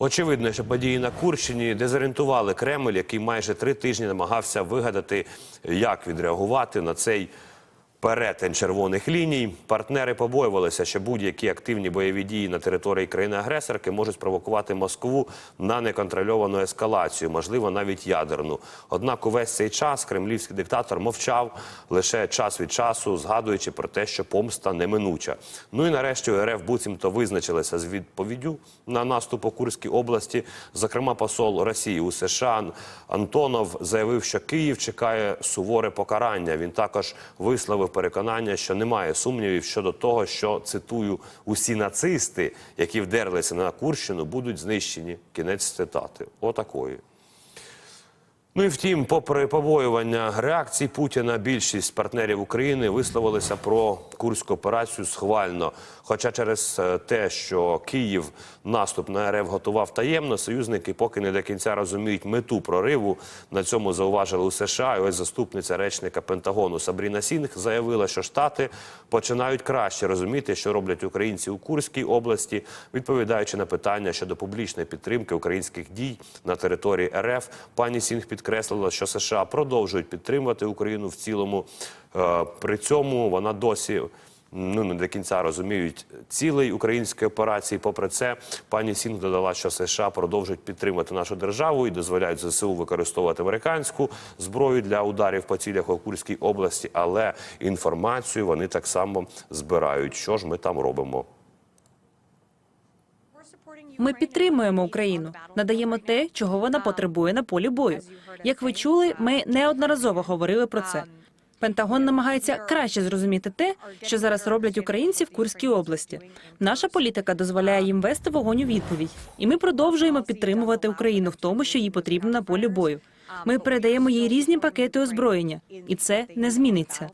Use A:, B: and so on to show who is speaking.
A: Очевидно, що події на Курщині дезорієнтували Кремль, який майже три тижні намагався вигадати, як відреагувати на цей перетин червоних ліній. Партнери побоювалися, що будь-які активні бойові дії на території країни-агресорки можуть спровокувати Москву на неконтрольовану ескалацію, можливо, навіть ядерну. Однак увесь цей час кремлівський диктатор мовчав лише час від часу, згадуючи про те, що помста неминуча. Ну і нарешті РФ буцімто визначилися з відповіддю на наступ у Курській області. Зокрема, посол Росії у США Антонов заявив, що Київ чекає суворе покарання. Він також висловив переконання, що немає сумнівів щодо того, що цитую усі нацисти, які вдерлися на Курщину, будуть знищені. Кінець цитати. Отакої. Ну і втім, попри побоювання реакцій Путіна, більшість партнерів України висловилися про курську операцію схвально. Хоча через е, те, що Київ наступ на РФ готував таємно, союзники поки не до кінця розуміють мету прориву. На цьому зауважили у США. І ось заступниця речника Пентагону Сабріна Сінг заявила, що Штати починають краще розуміти, що роблять українці у Курській області, відповідаючи на питання щодо публічної підтримки українських дій на території РФ. Пані Сінг підкреслила, що США продовжують підтримувати Україну в цілому. Е, При цьому вона досі. Ну, не до кінця розуміють цілей української операції. Попри це, пані Сінг додала, що США продовжують підтримувати нашу державу і дозволяють ЗСУ використовувати американську зброю для ударів по цілях у Курській області, але інформацію вони так само збирають. Що ж ми там робимо?
B: Ми підтримуємо Україну, надаємо те, чого вона потребує на полі бою. Як ви чули, ми неодноразово говорили про це. Пентагон намагається краще зрозуміти те, що зараз роблять українці в Курській області. Наша політика дозволяє їм вести вогонь у відповідь, і ми продовжуємо підтримувати Україну в тому, що їй потрібно на полі бою. Ми передаємо їй різні пакети озброєння, і це не зміниться.